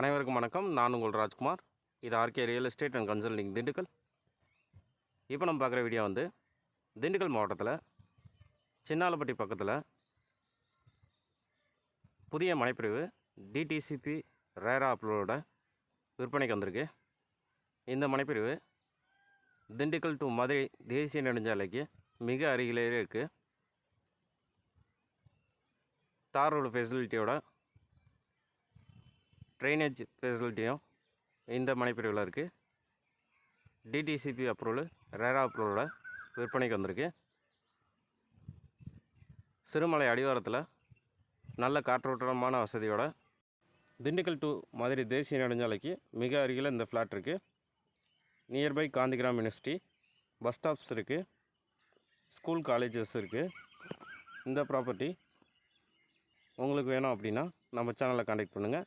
அனைவருக்கும் வணக்கம். நான் உங்கள் ராஜ்குமார். இது RK real estate and consulting Dindigul. இப்போ நம்ம பார்க்குற வீடியோ வந்து திண்டுக்கல் மாவட்டத்தில் சின்னாலப்பட்டி பக்கத்தில் புதிய மனைப்பிரிவு டிடிசிபி ரேரா அப்ளோட விற்பனைக்கு வந்திருக்கு. இந்த மனைப்பிரிவு திண்டுக்கல் டு மதுரை தேசிய நெடுஞ்சாலைக்கு மிக அருகிலேயே இருக்குது தார் ரோடு ஃபெசிலிட்டியோட ட்ரைனேஜ் ஃபெசிலிட்டியும் இந்த மனைப்பிரிவில் இருக்குது டிடிசிபி அப்ரூவல் ரேரா அப்ரூவலோட விற்பனைக்கு வந்திருக்கு. சிறுமலை அடிவாரத்தில் நல்ல காற்றோட்டமான வசதியோட திண்டுக்கல் டு மதுரை தேசிய நெடுஞ்சாலைக்கு மிக அருகில் இந்த ஃப்ளாட் இருக்குது nearby Gandhigram university bus stops இருக்குது ஸ்கூல் காலேஜஸ் இருக்குது இந்த ப்ராப்பர்ட்டி உங்களுக்கு வேணும் அப்படின்னா நம்ம சேனலை காண்டாக்ட் பண்ணுங்கள்